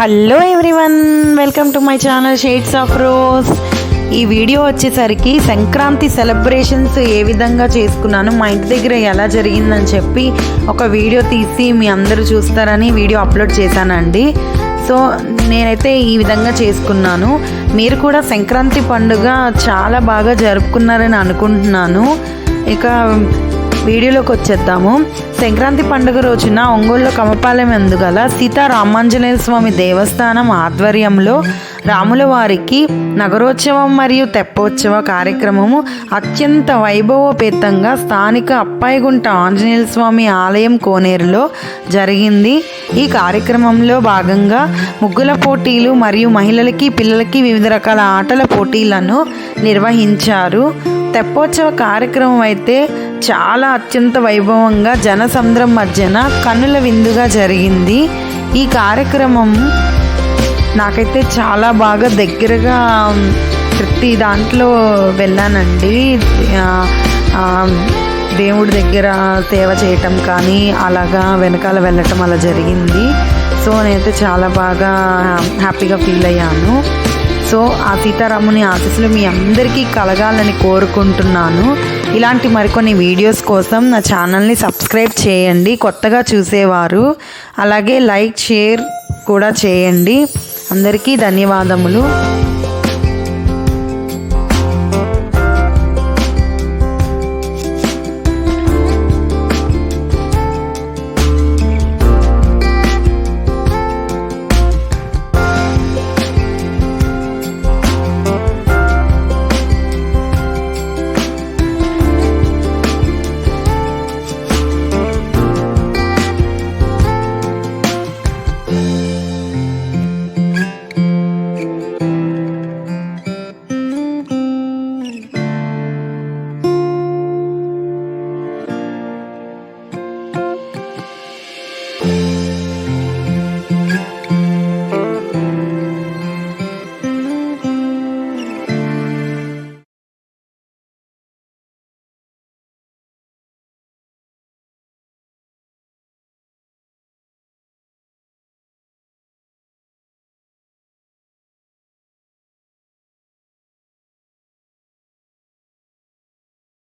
Hello everyone welcome to my channel shades of rose ఈ video వచ్చేసరికి Sankranti celebrations ఏ విధంగా చేసుకున్నాను మా ఇంటి దగ్గర ఎలా జరిగిందని చెప్పి ఒక వీడియో తీసి మీ అందరూ చూస్తారని వీడియో అప్లోడ్ చేశానండి. సో నేనైతే ఈ విధంగా చేసుకున్నాను. మీరు కూడా సంక్రాంతి పండుగ చాలా బాగా జరుపుకున్నారని అనుకుంటున్నాను. ఇక వీడియోలోకి వచ్చేద్దాము. సంక్రాంతి పండుగ రోజున ఒంగోలులో కమపాలెం ఎందుగల సీతారామాంజనేయ స్వామి దేవస్థానం ఆధ్వర్యంలో రాముల వారికి నగరోత్సవం మరియు తెప్పోత్సవ కార్యక్రమము అత్యంత వైభవోపేతంగా స్థానిక అప్పాయిగుంట ఆంజనేయ స్వామి ఆలయం కోనేరులో జరిగింది. ఈ కార్యక్రమంలో భాగంగా ముగ్గుల పోటీలు మరియు మహిళలకి పిల్లలకి వివిధ రకాల ఆటల పోటీలను నిర్వహించారు. తెప్పోత్సవ కార్యక్రమం అయితే చాలా అత్యంత వైభవంగా జనసంద్రం మధ్యన కన్నుల విందుగా జరిగింది. ఈ కార్యక్రమం నాకైతే చాలా బాగా దగ్గరగా ప్రతి దాంట్లో వెళ్ళానండి. దేవుడి దగ్గర సేవ చేయటం కానీ అలాగా వెనకాల వెళ్ళటం అలా జరిగింది. సో నేనైతే చాలా బాగా హ్యాపీగా ఫీల్ అయ్యాను. సో ఆ సీతారాముని ఆశీస్సులు మీ అందరికీ కలగాలని కోరుకుంటున్నాను. ఇలాంటి మరికొన్ని వీడియోస్ కోసం నా ఛానల్ని సబ్స్క్రైబ్ చేయండి. కొత్తగా చూసేవారు అలాగే లైక్ షేర్ కూడా చేయండి. అందరికీ ధన్యవాదములు.